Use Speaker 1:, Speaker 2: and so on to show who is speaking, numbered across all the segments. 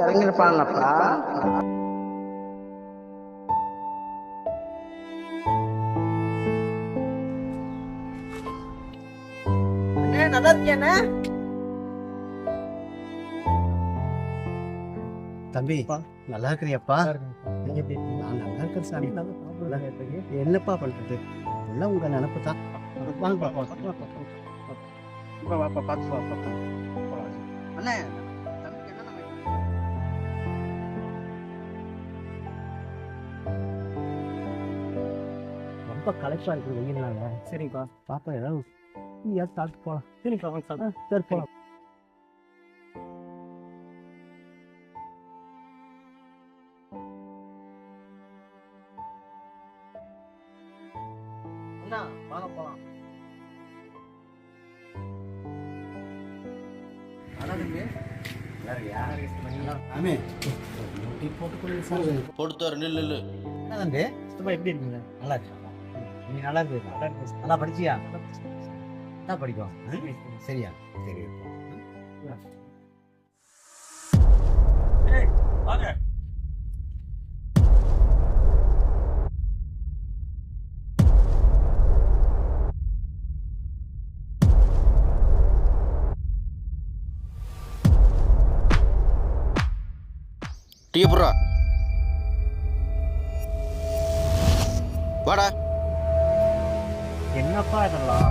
Speaker 1: இறங்கிருப்பாங்கப்பா நல்லா இருக்கியாண்ணே
Speaker 2: தம்பி நல்லா இருக்கிறியாப்பா? நீங்க எப்படி? நான் நல்லா இருக்கேன் சாமி. என்னப்பா பண்றது? எல்லாம் உங்க நினப்பு தான். வாங்க
Speaker 1: அண்ணே
Speaker 2: ரொம்ப களைப்பா இருக்குது வெயில்னால சரிப்பா பாப்பா ஏதாவது நீ சாப்பிட்டு போலாம். சரிப்பா வாங்க சாப்பிட்டு சரி போலாம்.
Speaker 1: அண்ணா வாங்க போலாம்.
Speaker 2: ஆமே டீ போட்டு
Speaker 3: நில்லு நல்லா.
Speaker 2: இருக்கா நீ நல்லா இருக்கு. நல்லா படிச்சியா? நல்லா படிச்சியா படிக்கும் சரியா? சரி
Speaker 3: டீ புறா வாடா.
Speaker 2: என்னப்பா இதெல்லாம்?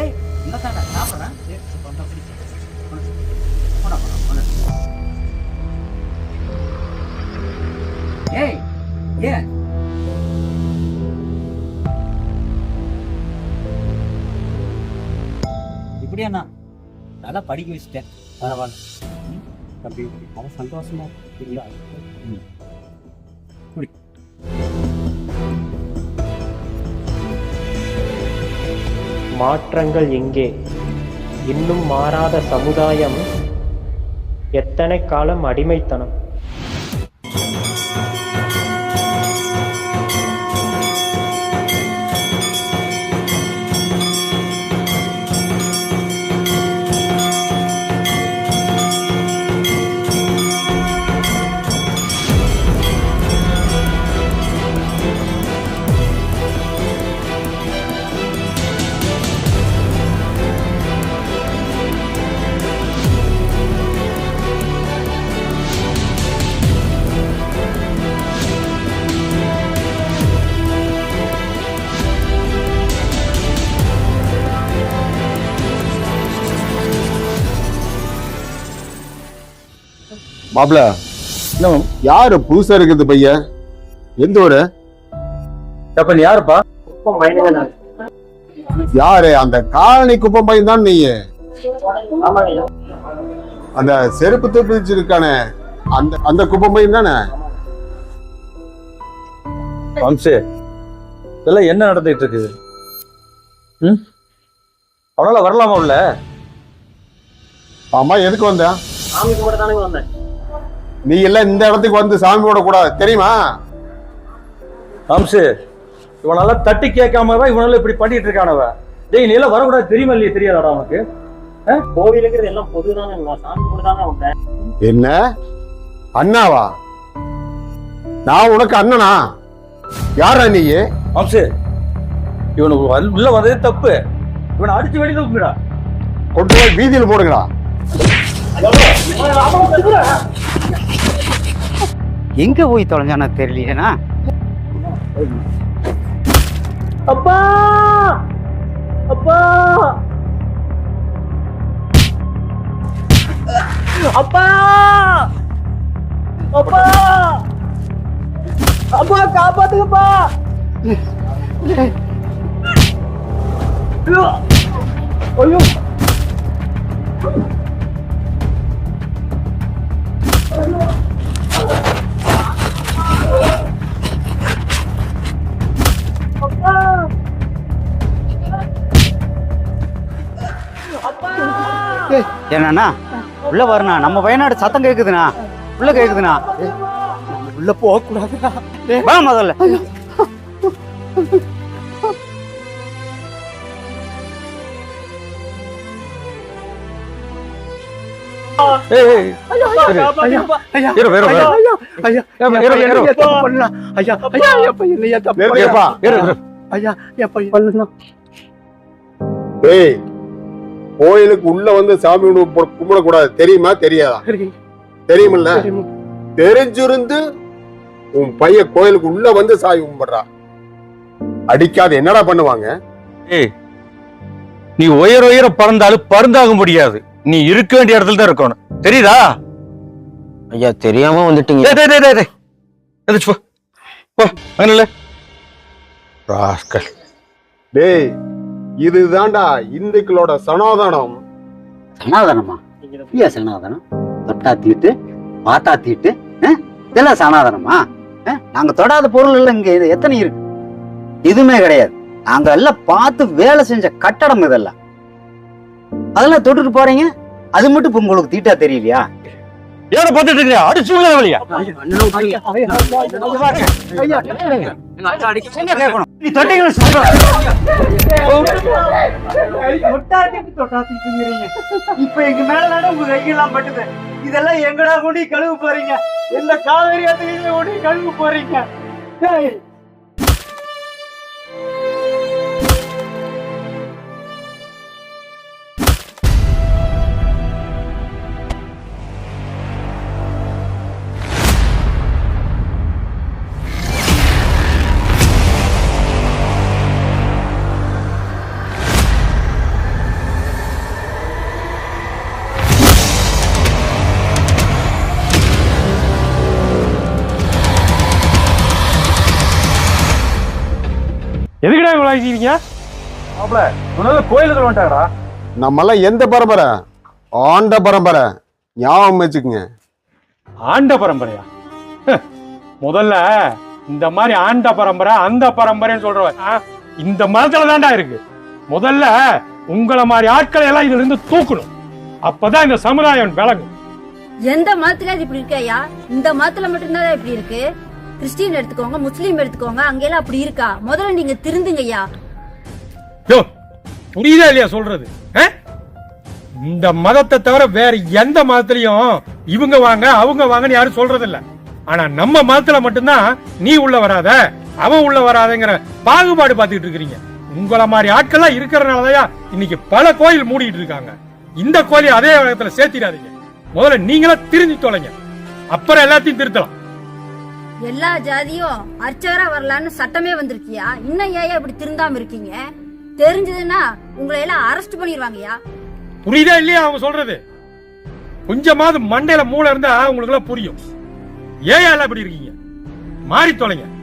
Speaker 2: ஏய் என்னதாடா சாப்பிட்றேன் ஏய் ஏன்? இப்படியாண்ணா நல்லா படிக்க வச்சுட்டேன். பரவாயில்ல. தம்பி அவன் சந்தோஷமா இல்லை
Speaker 4: மாற்றங்கள் எங்கே? இன்னும் மாறாத சமுதாயம் எத்தனை காலம் அடிமைத்தனம்?
Speaker 5: மாப்பிள என்ன யாரு புதுசா இருக்குது பையன் எந்த ஊரு?
Speaker 6: அப்ப நீ யாருப்பா
Speaker 5: யாரு? அந்த காலனி குப்பம் பையன் தான் நீ அந்த செருப்பு துப்பிச்சு இருக்கானே அந்த அந்த குப்பம் பையன் தானே
Speaker 6: வம்சே இதெல்லாம் என்ன நடந்துட்டு இருக்குது ம்? அவனால வரலாமா உள்ள?
Speaker 5: ஆமா எதுக்கு வந்த?
Speaker 2: சாமி கூட தானே வந்தேன்.
Speaker 5: நீ எல்லாம் இந்த இடத்துக்கு வந்து சாமி போட கூடாது தெரியுமா?
Speaker 6: வம்சே இவனால தட்டி கேட்காமவா இவனால இப்படி பண்ணிட்டு இருக்கானவ. டேய் நீ எல்லாம் வரக்கூடாது தெரியுமா இல்லையா? தெரியாதாடா உனக்கு?
Speaker 2: கோவிலுங்கிறது எல்லாம் பொது தானே சாமி கூட தானே வந்தேன்
Speaker 5: என்ன? அண்ணாவா? நான் உனக்கு அண்ணனா? யாரா நீ
Speaker 6: வம்சே இவனுக்கு வல்- உள்ள வந்ததே தப்பு. இவனை அடிச்சு வெளியே தூக்குடா
Speaker 5: கொண்டு போய் வீதியில் போடுங்கடா.
Speaker 1: எங்க போய் தொலைஞ்சானா தெரியலையேண்ணா.
Speaker 2: அப்பா! அப்பா! அப்பா! அப்பா! அப்பா காப்பாத்துங்கப்பா! ஐயோ! ஐயோ
Speaker 1: என்னண்ணா? உள்ள வரண்ணா. நம்ம வயநாடு சத்தம் கேக்குதுண்ணா. உள்ள கேக்குதுண்ணா.
Speaker 2: உள்ள போக கூடாதுடா
Speaker 1: வா முதல்ல.
Speaker 5: கோயிலுக்கு உள்ள வந்து சாமி கும்பிட- கும்பிடக்கூடாது. தெரியுமா தெரியாதா? தெரியுமில்ல? தெரிஞ்சிருந்து உன் பையன் கோயிலுக்கு உள்ள வந்து சாமி கும்பிடுறா. அடிக்காது என்னடா பண்ணுவாங்க?
Speaker 6: ஏய் நீ உயர உயர பறந்தாலும் பறந்தாக முடியாது. நீ இருக்க வேண்டிய இடத்துல தான் இருக்கணும் தெரியுதா
Speaker 1: ஐயா தெரியாம வந்துட்டீங்க
Speaker 6: டேய், டேய், டேய், டேய், டேய். எந்திரிச்சு போ. போ, அங்க நில்லு. ராஸ்கல்.
Speaker 5: டேய் இதுதான்டா இந்துக்களோட சனாதனம்
Speaker 1: சனாதனமா ஐயா சனாதனம் தொட்டா தீட்டு பார்த்தா தீட்டு? இதெல்லாம் சனாதனமா? நாங்க தொடாத பொருள் எல்லாம் இங்க இது எத்தனை இருக்கு எதுவுமே கிடையாது நாங்க எல்லாம் பார்த்து வேலை செஞ்ச கட்டடம் இதெல்லாம் அதெல்லாம் தொட்டுட்டு போறீங்க? அது மட்டும் இப்ப உங்களுக்கு தீட்டா தெரியலையா?
Speaker 6: ஏன பார்த்துட்டு இருக்கியா? அடிச்சு வழியா?
Speaker 1: இப்ப எங்க மேல உங்க கையெல்லாம் பட்டுது? இதெல்லாம் எங்கடா கொண்டு கழுவு போறீங்க? எந்த காவேரி ஆத்துக்கு கொண்டு கழுவு போறீங்க?
Speaker 6: ஆகிக்கிறீங்க? மாப்ள, உன்னால கோயிலுக்கு வந்துட்டாங்கடா.
Speaker 5: நம்மெல்லாம் எந்த பரம்பரை? ஆண்ட பரம்பரை. ஞாபகம் வச்சுக்குங்க.
Speaker 7: ஆண்ட பரம்பரையா? முதல்ல இந்த மாதிரி ஆண்ட பரம்பரை அந்த பரம்பரைன்னு சொல்றவன் இந்த மதத்துல தான்டா இருக்கு. முதல்ல உங்கள மாதிரி ஆட்களை எல்லாம் இதுல இருந்து தூக்கணும். அப்பதான் இந்த சமுதாயம் விளங்கும்.
Speaker 8: எந்த மதத்துல இப்படி இருக்கு ஐயா இந்த மதத்துல மட்டும்தான் இப்படி இருக்கு. கிறிஸ்டின் எடுத்துக்கோங்க முஸ்லீம் எடுத்துக்கோங்க அங்கெல்லாம் அப்படி இருக்கா? முதல்ல நீங்க திருந்துங்க ஐயா.
Speaker 7: புரியுதா இல்லையா சொல்றது? ஆ? இந்த மதத்தை தவிர வேற எந்த மதத்திலையும் இவங்க வாங்க அவங்க வாங்கன்னு யாரும் சொல்றது இல்ல ஆனா நம்ம மதத்துல மட்டும்தான் நீ உள்ள வராத அவன் உள்ள வராதங்கிற பாகுபாடு பார்த்துட்டு இருக்கிறீங்க. உங்கள மாதிரி ஆட்கள்லாம் இருக்கிறனாலதான் இன்னைக்கு பல கோயில் மூடிட்டு இருக்காங்க. இந்த கோயிலை அதே இடத்துல சேர்த்திடாதீங்க. முதல்ல நீங்களா திருந்தி தொலைங்க. அப்புறம் எல்லாத்தையும் திருத்தலாம்.
Speaker 8: எல்லா ஜாதியும் அர்ச்சகரா வரலான்னு சட்டமே வந்திருக்கியா? இன்னும் ஏன் இப்படி திருந்தாம இருக்கீங்க? தெரிஞ்சதுன்னா உங்களை எல்லாம் அரெஸ்ட் பண்ணிடுவாங்கய்யா
Speaker 7: புரியுதா இல்லையா அவங்க சொல்றது? கொஞ்சமாவது மண்டையில மூளை இருந்தா உங்களுக்கு எல்லாம் புரியும். ஏன் எல்லாம் இப்படி இருக்கீங்க? மாறி தொலைங்க.